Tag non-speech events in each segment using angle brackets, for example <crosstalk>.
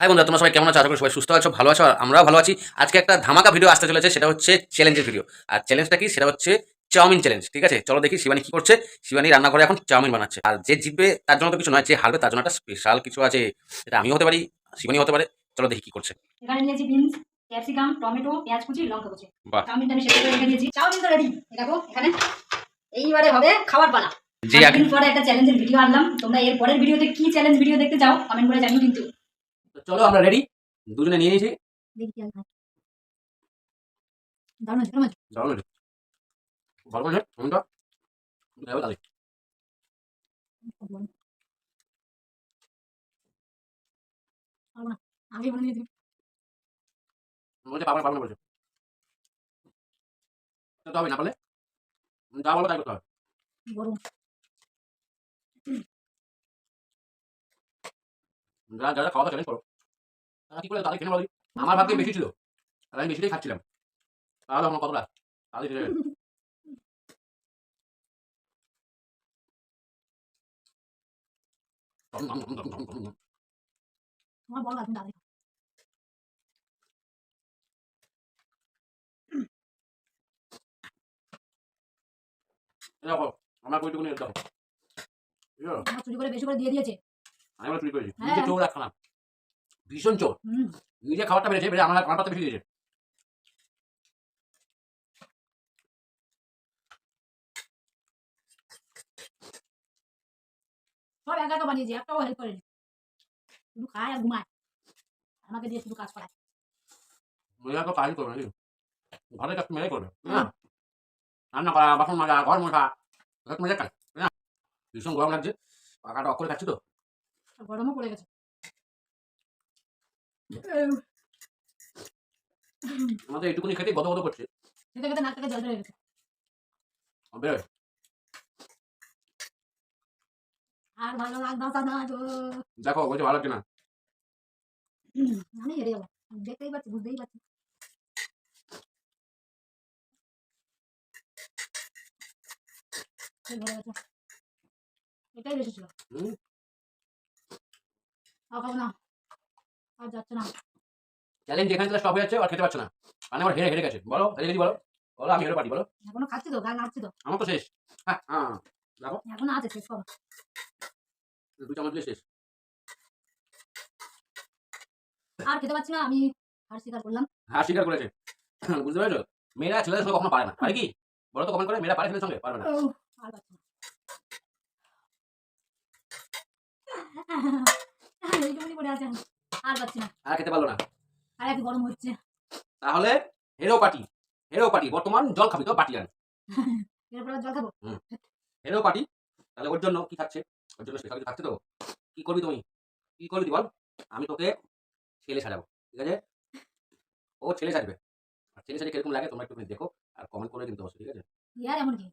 High বন্ধুরা তোমরা সবাই কেমন আছো? আশা করি সবাই সুস্থ আছো ভালো আছো আর আমরাও ভালো আছি। আজকে একটা ধামাকা ভিডিও আসতে চলেছে সেটা হচ্ছে চ্যালেঞ্জের ভিডিও আর চ্যালেঞ্জটা কি? সেটা হচ্ছে চাউমিন চ্যালেঞ্জ ঠিক আছে? চলো দেখি শিবানী কি করছে। শিবানী রান্নাঘরে এখন চাউমিন বানাচ্ছে। আর যে জিতবে তার জন্য তো কিছু নয় যে হারবে তার জন্য একটা স্পেশাল কিছু আছে। এটা আমিও হতে পারি শিবানী হতে পারে। চলো দেখি কি করছে। এখানে নিয়েছি বিনস ক্যাপসিকাম টমেটো পেঁয়াজ কুচি লঙ্কা কুচি। চাউমিনটা আমি সেদ্ধ করে রেখে দিয়েছি। চাউমিন তো রেডি দেখো এখানে। এইবারে হবে খাবার পালা। পরে একটা চ্যালেঞ্জের ভিডিও আনলাম। তোমরা এর পরের ভিডিওতে কি চ্যালেঞ্জ ভিডিও দেখতে চাও কমেন্ট করে জানিও কিন্তু। চলো আমরা রেডি দুজনে নিয়ে নিয়েছি। দারুণ ভালো তাহলে না আগে বলে দিয়েছি। বলছে পাবো না পাবো না বলছে। তো হবে না পারলে? যা বলব তাই করতে হবে। গরম। যারা যারা খাওয়া চ্যালেঞ্জ করো। তারা কি করে? তাদের কিনে বলি আমার ভাগ্যে বেশি ছিল। আর আমি বেশিটাই খাচ্ছিলাম। তাহলে আমার কতটা? তাহলে। তোমার লাগবে দাদা দেখো আমার কইটুকুনি দেখো। চুরি করে বেশি করে দিয়ে দিয়েছে। আমি চুরি করেছি। হ্যাঁ। নিজে চোর রাখা না ভীষণ চোর। নিজে খাবারটা বেড়েছে বেড়ে আমার আমার পাতে বেশি দিয়েছে সব একা একা বানিয়েছি একটাও হেল্প করেনি। শুধু খায় আর ঘুমায়। আমাকে দিয়ে শুধু কাজ করায়। তো করবে করবে। রান্না করা বাসন মাজা ঘর মোছা কাজ। না ভীষণ গরম লাগছে। পাকাটা অফ করে খাচ্ছি তো গরমও পড়ে গেছে। আমাদের এইটুকুনি খেতে গত গত করছে। খেতে খেতে নাক থেকে জল বেড়ে গেছে। বেরোয় আর ভালো লাগতো না দেখো বলছে ভালো লাগছে না আমি হেরে যাব। দেখতেই পাচ্ছি বুঝতেই গেছে। এটাই বেশি ছিল। খাব না। আর যাচ্ছে না। চ্যালেঞ্জ তাহলে স্টপ হয়ে যাচ্ছে আর খেতে পারছে না। মানে আমার হেরে হেরে গেছে। বলো হেরে গেছি বলো বলো আমি হেরে পারি বলো। এখনও খাচ্ছি তো গাল নাড়ছি তো। আমার তো শেষ। হ্যাঁ হ্যাঁ এখনও আছে শেষ করো। দু চামচ দিয়ে শেষ। আর খেতে পাচ্ছি না আমি হার স্বীকার করলাম। হ্যাঁ স্বীকার করেছে। <laughs> বুঝতে পেরেছ? মেয়েরা ছেলেদের সঙ্গে কখনো পারে না। পারে কি? বলো তো কমেন্ট করে মেয়েরা পারে ছেলেদের সঙ্গে? পারবে না। <laughs> এইটুকুনি পড়ে আছে আর পাচ্ছি না। আর খেতে পারল না। আর একটু গরম হচ্ছে। তাহলে হেরো পার্টি। হেরো পার্টি বর্তমান জল খাবি তো পার্টি আর <laughs> এরপর জল খাব? হেরো পার্টি তাহলে ওর জন্য কি থাকছে? ওর জন্য স্পেশাল কিছু থাকছে তো? কি করবি তুমি? কি করবি তুই বল? আমি তোকে ছেলে সাজাবো ঠিক আছে? ও ছেলে সাজবে। আর ছেলে সাজে কীরকম লাগে তোমরা একটু দেখো আর কমেন্ট করে কিন্তু অবশ্যই ঠিক আছে? ইয়ার এমন কি?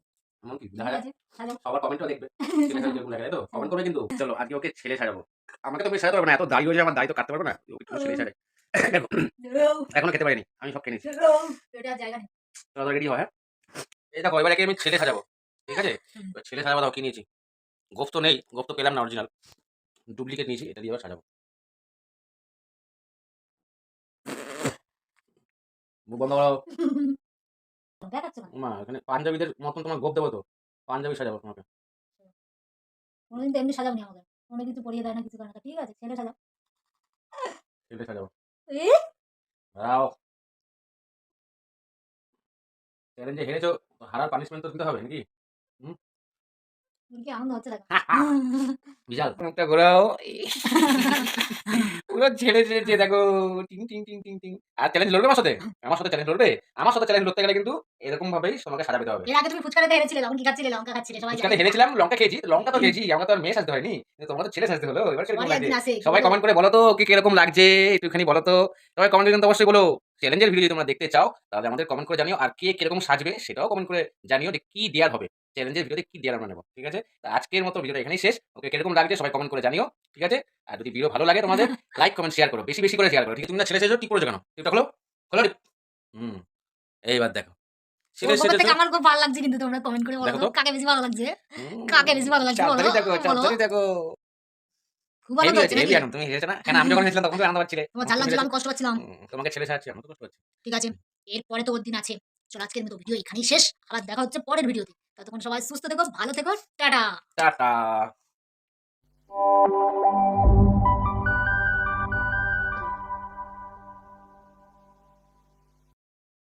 এমন কি? দেখা সাজাবো সবার কমেন্টও দেখবে। ছেলে সাজে কীরকম লাগে তো? কমেন্ট করবে কিন্তু। চলো আজকে ওকে ছেলে সাজাবো। আমাকে তো সাজাতে পারবে না এত দাড়ি হয়ে যায় আমার দাড়ি তো কাটতে পারবে না। এখনও খেতে পারিনি আমি সব কিনেছি এটা রেডি হয় হ্যাঁ? এই দেখো এবার আমি ছেলে সাজাবো ঠিক আছে। ছেলে সাজাবো দাও কি নিয়েছি? গোফ তো নেই গোফ তো পেলাম না অরিজিনাল ডুপ্লিকেট নিয়েছি এটা দিয়ে এবার সাজাবো। বন্ধ করো। <laughs> মা এখানে পাঞ্জাবিদের মতন তোমার গোপ দেবো তো? পাঞ্জাবি সাজাবো তোমাকে। কোনোদিন তো এমনি সাজাবনি আমাকে কোনো কিছু পরিয়ে দেয় না কিছু করে না। ঠিক আছে ছেলে সাজাও ছেলে সাজাও এ? দাও চ্যালেঞ্জে হেরেছো। হারার পানিশমেন্ট তো দিতে হবে নাকি? তোর কি আনন্দ হচ্ছে দেখো বিশাল মুখটা ঘোরাও পুরো ছেড়ে ছেড়েছে দেখো টিং টিং টিং টিং টিং আর চ্যালেঞ্জ লড়বে আমার সাথে আমার সাথে চ্যালেঞ্জ লড়বে আমার সাথে চ্যালেঞ্জ লড়তে গেলে কিন্তু এরকম ভাবেই তোমাকে সাজা পেতে হবে এর আগে তুমি ফুচকাতে হেরেছিলে তখন খাচ্ছিলে লঙ্কা খাচ্ছিলে সবাই ফুচকাতে হেরেছিলাম লঙ্কা খেয়েছি লঙ্কা তো খেয়েছি আমরা তো আর মেয়ে সাজতে হয়নি তোমার তো ছেলে সাজতে হলো এবার সবাই কমেন্ট করে বলো তো কি কীরকম লাগছে একটুখানি বলো তো সবাই কমেন্ট কিন্তু অবশ্যই বলো চ্যালেঞ্জের ভিডিও যদি তোমরা দেখতে চাও তাহলে আমাদের কমেন্ট করে জানিও আর কে কীরকম সাজবে সেটাও কমেন্ট করে জানিও যে কি দেওয়ার হবে চ্যালেঞ্জের ভিডিওতে কি দেওয়ার আমরা নেব ঠিক আছে? তা আজকের মতো ভিডিওটা এখানেই শেষ। ওকে কীরকম লাগছে সবাই কমেন্ট করে জানিও ঠিক আছে? আর যদি ভিডিও ভালো লাগে তোমাদের লাইক কমেন্ট শেয়ার করো বেশি বেশি করে শেয়ার করো। ঠিক আছে? তুমি না ছেলে কি করেছ কেন? এটা খোলো খোলো হুম এইবার দেখো। আমার খুব ভালো লাগছে কিন্তু তোমরা কমেন্ট করে বলো দেখো তো তো। কাকে বেশি ভালো লাগছে? কাকে বেশি ভালো লাগছে বলো, দেখো বলো। চাপদারি দেখো। খুব ভালো হেভি তো হয়েছে হচ্ছে হেভি নাকি? এখন তুমি হেরেছো না? কেন আমি যখন হেরেছিলাম তখন তুমি আনন্দ পাচ্ছিলে। তোমার ঝাল লাগছিল কষ্ট পাচ্ছিলাম। তোমাকে ছেলে ছাড়ছি আমি তো কষ্ট পাচ্ছি। ঠিক আছে এরপরে তো ওর দিন আছে। চলো আজকের মতো ভিডিও এখানেই শেষ। আবার দেখা হচ্ছে পরের ভিডিওতে ততক্ষণ সবাই সুস্থ থেকো ভালো থেকো টাটা। টাটা।